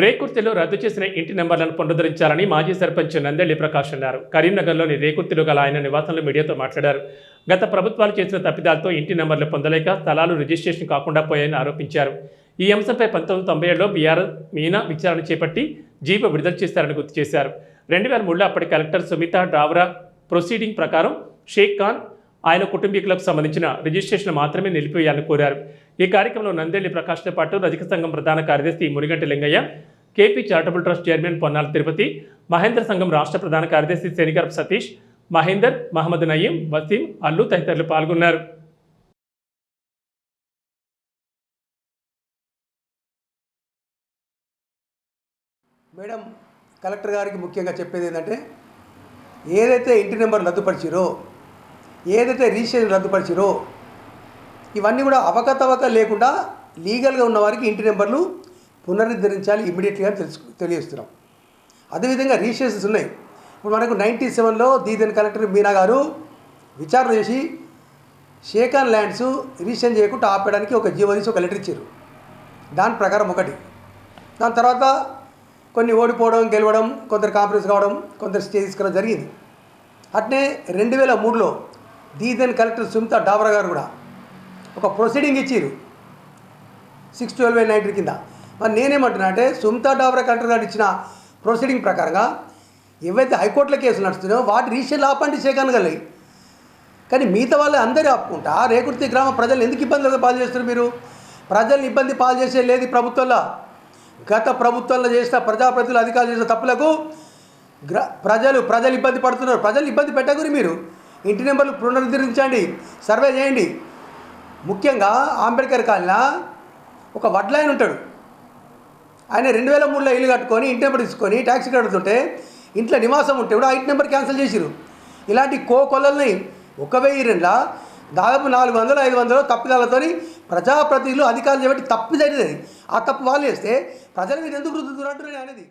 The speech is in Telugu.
రేకుర్తిలో రద్దు చేసిన ఇంటి నెంబర్లను పునరుద్ధరించాలని మాజీ సర్పంచ్ నందెల్లి ప్రకాష్ అన్నారు. కరీంనగర్లోని రేకుర్తిలో గల ఆయన నివాసంలో మీడియాతో మాట్లాడారు. గత ప్రభుత్వాలు చేసిన తప్పిదాలతో ఇంటి నెంబర్లు పొందలేక స్థలాలు రిజిస్ట్రేషన్ కాకుండా పోయాయని ఆరోపించారు. ఈ అంశంపై పంతొమ్మిది తొంభై ఏడులో బీఆర్ మీనా విచారణ చేపట్టి జీవ విడుదల చేశారని గుర్తు చేశారు. రెండు వేల మూడులో అప్పటి కలెక్టర్ సుమిత డావ్రా ప్రొసీడింగ్ ప్రకారం షేక్ ఖాన్ ఆయన కుటుంబీకులకు సంబంధించిన రిజిస్ట్రేషన్ మాత్రమే నిలిపివేయాలని కోరారు. ఈ కార్యక్రమంలో నందేళ్ళి ప్రకాష్తో పాటు రజక సంఘం ప్రధాన కార్యదర్శి Muniganti Lingaiah KP charitable trust chairman Ponnala Tirupati Mahendra సంఘం రాష్ట్ర ప్రధాన కార్యదర్శి శనిగరప్ సతీష్ మహేందర్ మహమ్మద్ నయీం వసీం అల్లు తదితరులు పాల్గొన్నారు. మేడం కలెక్టర్ గారికి ముఖ్యంగా చెప్పేది ఏంటంటే ఏదైతే ఇంటి నెంబర్ రద్దుపరిచిరో ఏదైతే రిజిస్ట్రేషన్ రద్దుపరిచిరో ఇవన్నీ కూడా అవకతవక లేకుండా లీగల్గా ఉన్న వారికి ఇంటి నెంబర్లు పునరుద్ధరించాలి ఇమీడియట్గా తెలుసు తెలియజేస్తున్నాం. అదేవిధంగా రిజిస్ట్రేషన్స్ ఉన్నాయి. ఇప్పుడు మనకు నైంటీ సెవెన్లో దీదన్ కలెక్టర్ మీనా గారు విచారణ చేసి షేకాన్ ల్యాండ్స్ రిజిస్ట్రేషన్ చేయకుండా ఆపేయడానికి ఒక జీవో తీసి ఒక లెటర్ ఇచ్చారు. దాని ప్రకారం ఒకటి. దాని తర్వాత కొన్ని ఓడిపోవడం గెలవడం కొందరు కాంప్రమైజ్ కావడం కొందరు స్టే తీసుకోవడం జరిగింది. అట్నే రెండు వేల మూడులో దీదన్ కలెక్టర్ సుమిత డాబ్రా గారు కూడా ఒక ప్రొసీడింగ్ ఇచ్చారు సిక్స్ ట్వెల్వ్ బై నైన్టీ కింద. మరి నేనేమంటున్నా అంటే సుమిత డాబరా కలెక్టర్ గారు ఇచ్చిన ప్రొసీడింగ్ ప్రకారంగా ఏవైతే హైకోర్టులో కేసులు నడుస్తున్నాయో వాటి రిజిస్ట్రేషన్ ఆపండి చేయగలగాలి కానీ మిగతా వాళ్ళు అందరూ ఆపుకుంటా రేకుర్తి గ్రామ ప్రజలు ఎందుకు ఇబ్బందులు పాలు చేస్తున్నారు మీరు? ప్రజల్ని ఇబ్బంది పాలు చేసే లేదు ప్రభుత్వంలో. గత ప్రభుత్వంలో చేసిన ప్రజాప్రతినిధులు అధికారులు చేసిన తప్పులకు గ్ర ప్రజలు ప్రజలు ఇబ్బంది పడుతున్నారు. ప్రజలు ఇబ్బంది పెట్టకూరి మీరు. ఇంటి నెంబర్లు పునరుద్ధరించండి సర్వే చేయండి. ముఖ్యంగా అంబేద్కర్ కాలన ఒక వడ్లాయన ఉంటాడు. ఆయన రెండు వేల మూడులో ఇల్లు కట్టుకొని ఇంటి నెంబర్ తీసుకొని ట్యాక్సీ కడుతుంటే ఇంట్లో నివాసం ఉంటే కూడా ఆ ఇంటి నెంబర్ క్యాన్సిల్ చేసిరు. ఇలాంటి కో కొలల్ని ఒక వెయ్యి రెండుల దాదాపు నాలుగు వందలు ఐదు వందలు తప్పిదాలతోని ప్రజాప్రతినిధులు అధికారులు చేపట్టి తప్పు జరిగేది ఆ తప్పు వాళ్ళు చేస్తే ప్రజల మీద ఎందుకు రుద్దుతున్నట్టు నేను అనేది.